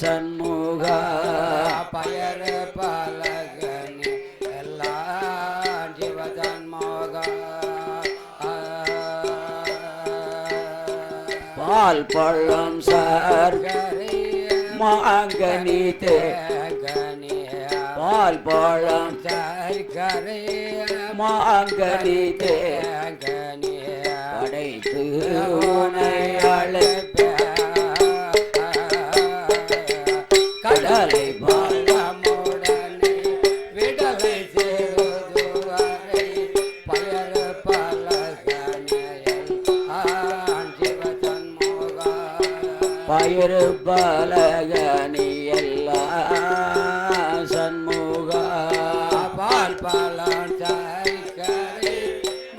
சண்முக. பயரு பலகனி எல்லாம் ஜீவதன்மோக பால் பழம் சார் மாங்கனி தே. பால் பழம் மாங்கனி தே. படைத்து உனை அழைப்ப பயிறு பலகனி எல்லாம் சண்முக பால் பழம் சர்க்கரை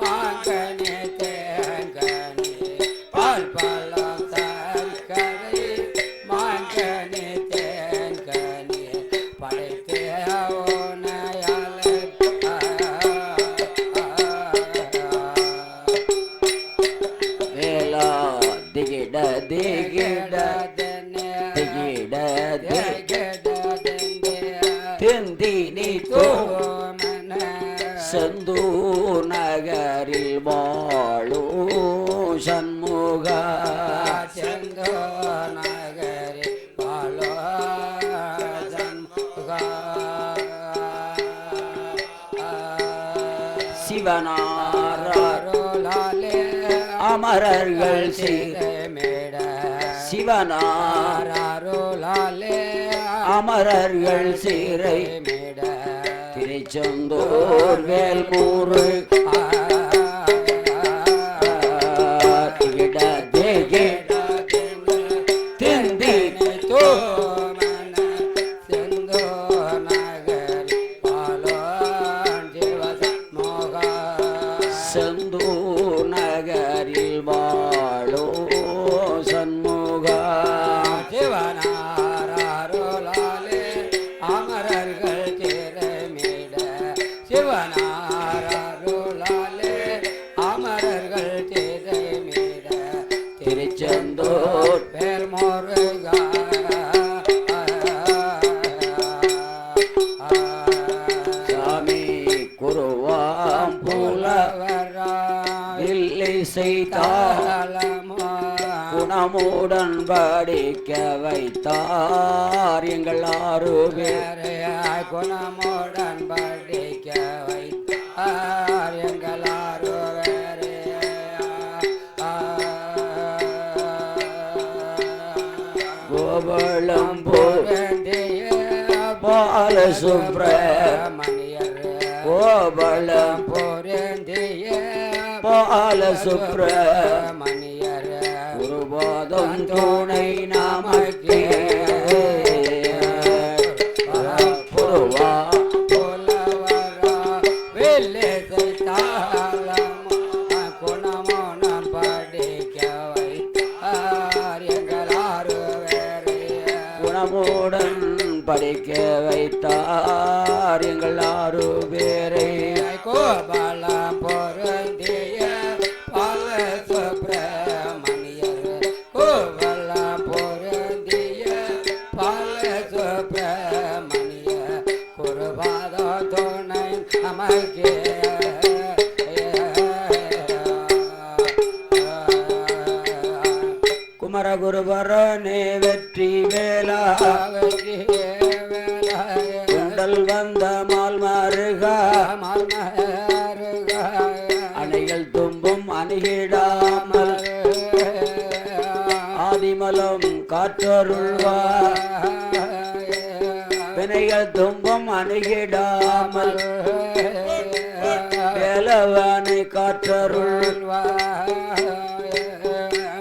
மாங்கனி தேங்கனி. பால் பழம் சர்க்கரை மாங்கனி தேங்கனி. நகரில் வாழோ சண்முக செந்தோ நகரி பாலோ சிவனார் அருளாலே அமரர்கள் சிற மேட சிவனார் அமரர்கள் சீரை மேட திருச்செந்தூர் வேல்மூறு படிக்க வைத்தார் எங்கள் ஆறு பேர் குணமுடன் படிக்க வைத்தார் எங்களாரோ வேறே கோபலம் வேண்டிய பாலசுப்ர கோபலம் போரேந்திய பாலசுப்ர மணியர் குருபாதம் துணை நமக்கே படிக்க வைத்தார் எங்கள் ஆறு பேரை கோபாலம் குமரகுருபரனே வெற்றி வேலா குண்டல் வந்த மால் மருகா அணைகள் தும்பும் அணுகிடாமல். ஆதிமலம் காற்றருள்வா வினைகள் தும்பும் அணுகிடாமல். வேலவனை காற்றருள்.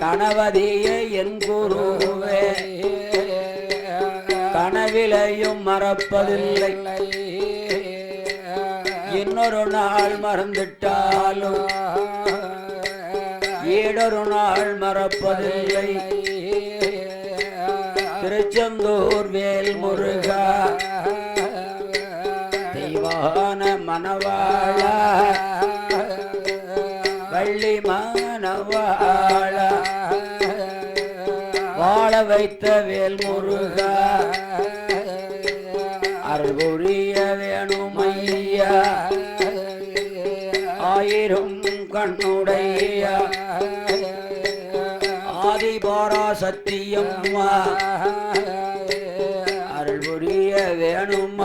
கணவதியே என் குருவே. கனவிலையும் மறப்பதில்லை. இன்னொரு நாள் மறந்துட்டாலும் ஈடொரு நாள் மறப்பதில்லை. திருச்செந்தூர் வேல் முருகா தெய்வான மணவாளா. வள்ளி மணவாளா. வாழ வைத்த வேல் முருகா அருள்புரிய வேணுமையா. வேணும் ஆயிரம் கண்ணுடைய. ஆதிபாரா சத்தியம்மா. அருள்புரிய வேணும்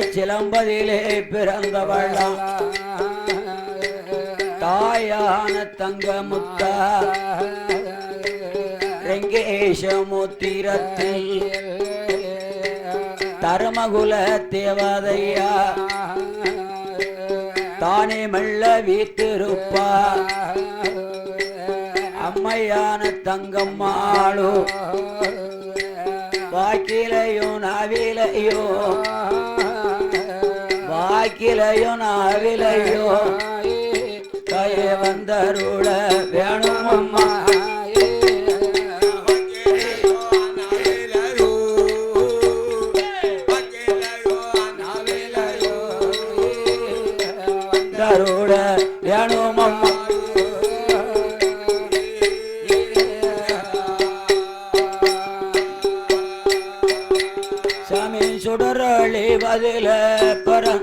சிலம்பதிலே பிறந்தவளாம் தாயான தங்க முத்தா ரெங்கேஷமுத்திரத்தில் தருமகுல தேவதையா. தானே மெல்ல வீத்திருப்பா. அம்மையான தங்கம்மாளோ. வாக்கிலையோ நாவிலையோ. வாக்கிலையோ நாவிலையோ கையே வந்தருள வேணும் அம்மா தருள வேணும் அம்மா சாமி சுடரளி பதில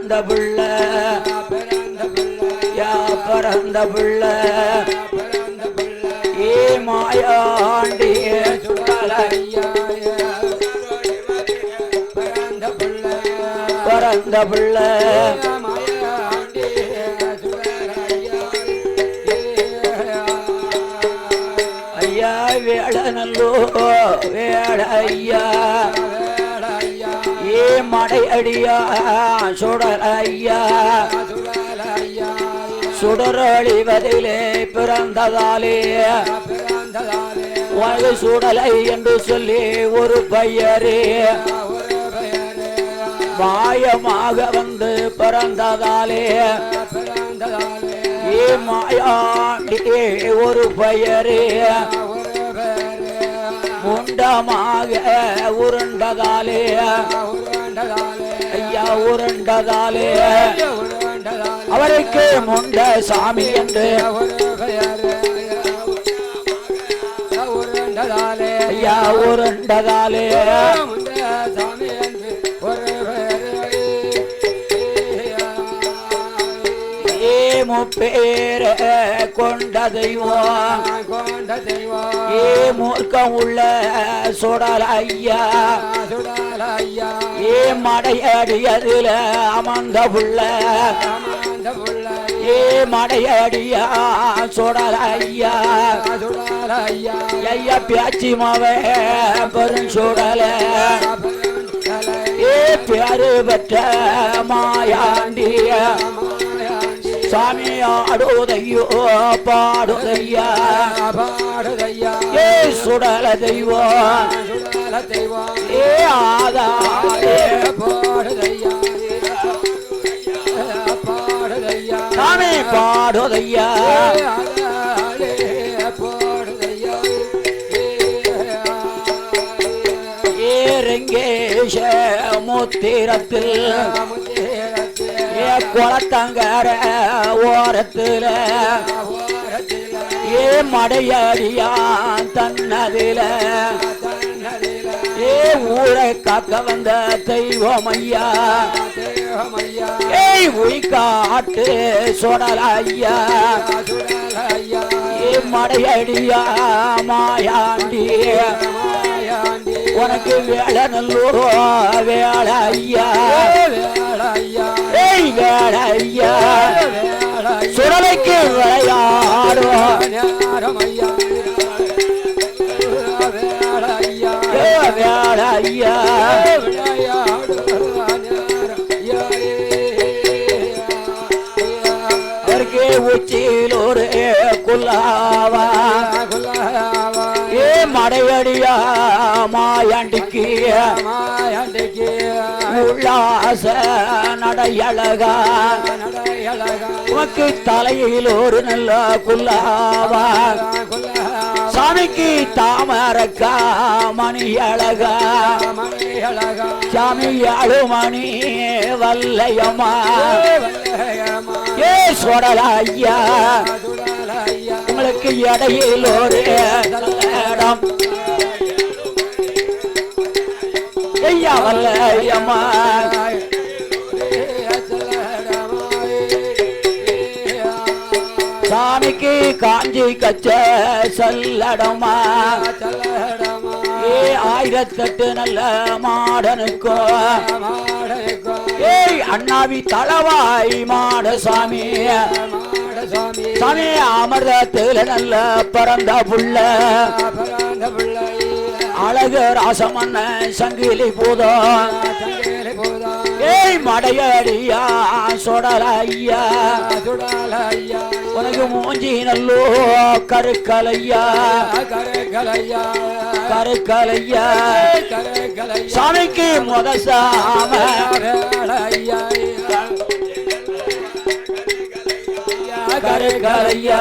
பிறந்த புள்ள யா பிறந்த புள்ள ஏ மாயாண்டிய சுடலையா பிறந்த புள்ள ஐயா வேடனல்லோ வேட ஐயா மடை அடியா சுடர் ஐயா சுடரழிவதிலே பிறந்ததாலே. உனது சுடலை என்று சொல்லி ஒரு பையரே. மாயமாக வந்து பிறந்ததாலே. ஏ ஒரு பெயரே. உண்டமாக உருண்டதாலே. ஐயா உருண்டதாலே. அவருக்கு முண்ட சாமி என்று. ஐயா உருண்டதாலே. முப்பேர கொண்ட தெய்வம் கொண்ட தெய்வம். ஏ மூர்க்கம் உள்ள சுடல் ஐயா. சுடல் ஐயா ஏ மடையடியதில் அமர்ந்த புள்ள அமர்ந்த புள்ள ஏ மடையடியா சுடல் ஐயா சுடல் ஐயா. ஐயா பியாச்சி மாவே பெரும் சுடல. ஏ பேரு பெற்ற மாயாண்டிய. சாமி ஆடுதையோ பாடுதையா பாடுதையா ஏ சுடல தெய்வம். சுடல தெய்வம். ஏ ஆதாரே பாடுதையா பாடுதையா சாமி பாடுதையா ஏ ரெங்கேஷ முத்திரத்தில் குளத்தங்கர ஓரத்துல. ஏ மடையடியான் தன்னதில. ஏ ஊரை காக்க வந்த தெய்வமையா. ஏய் உய்காட்டு சொடல ஐயா ஏ மடையடியா மாயாண்டி. உனக்கு வேலை நல்லூரோ வேலை ஐயா. வேலை ஐயா. சுடலைக்கு விளையாடுவோம் ஐயா அவருக்கு உச்சியில் ஒரு குல்லாவா ஏ மடையடியா மாயாண்டிக்கு. உல்லாச நடையழகா உனக்கு தலையில் ஒரு நல்ல குல்லாவா. சாமிக்கு தாமரக்கா மணி அழகா சாமி அழுமணி வல்லையம்மா. ஏ சொடலா உங்களுக்கு இடையில் ஒரு இடம். ஐயா வரல ஐயம்மா சாமிக்கு காஞ்சி கச்ச சல்லடமா. ஏ ஆயிரத்தெட்டு நல்ல மாடனுக்கோ. ஏய் அண்ணாவி தளவாய் மாட சாமி. சாமி அமர்தத்துல நல்ல பறந்த புள்ள. அழகு ராசமன்ன சங்கிலி பூதம் ஏய் மடையடியா சொடலையா? உனக்கு மூஞ்சி நல்லோ கருக்கலையா கருக்கலையா? கருக்கலையா? சாமிக்கு முத சாம. கருக்கலையா?